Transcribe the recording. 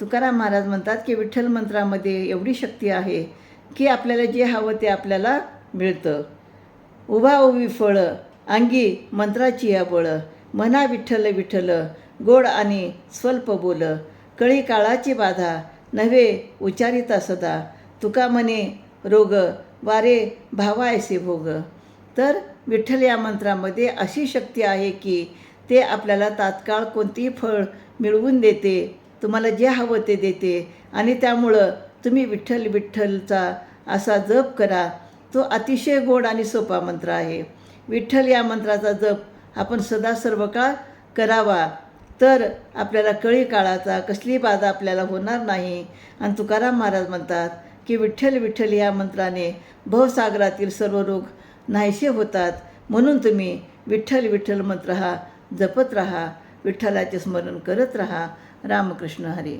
तुकाराम महाराज म्हणतात की विठ्ठल मंत्रामध्ये एवढी शक्ती आहे की आपल्याला जे हवं ते आपल्याला मिळतं. उभा उभी फळं अंगी मंत्राची या बळं म्हणा विठ्ठल विठ्ठल गोड आणि स्वल्प बोल कळी काळाची बाधा नव्हे उच्चारिता सदा तुका म्हणे रोग वारे भावायसे भोग. तर विठ्ठल या मंत्रामध्ये अशी शक्ती आहे की ते आपल्याला तात्काळ कोणतीही फळ मिळवून देते तुम्हाला जे हवं ते देते. आणि त्यामुळं तुम्ही विठ्ठल विठ्ठलचा असा जप करा. तो अतिशय गोड आणि सोपा मंत्र आहे. विठ्ठल या मंत्राचा जप आपण सदा सर्व काळ करावा. तर आपल्याला कळी काळाचा कसली बाधा आपल्याला होणार नाही. आणि तुकाराम महाराज म्हणतात की विठ्ठल विठ्ठल या मंत्राने भवसागरातील सर्व रोग नाहीसे होतात. म्हणून तुम्ही विठ्ठल विठ्ठल मंत्र हा जपत राहा. विठ्ठलाचे स्मरण करत राहा. रामकृष्ण हरी.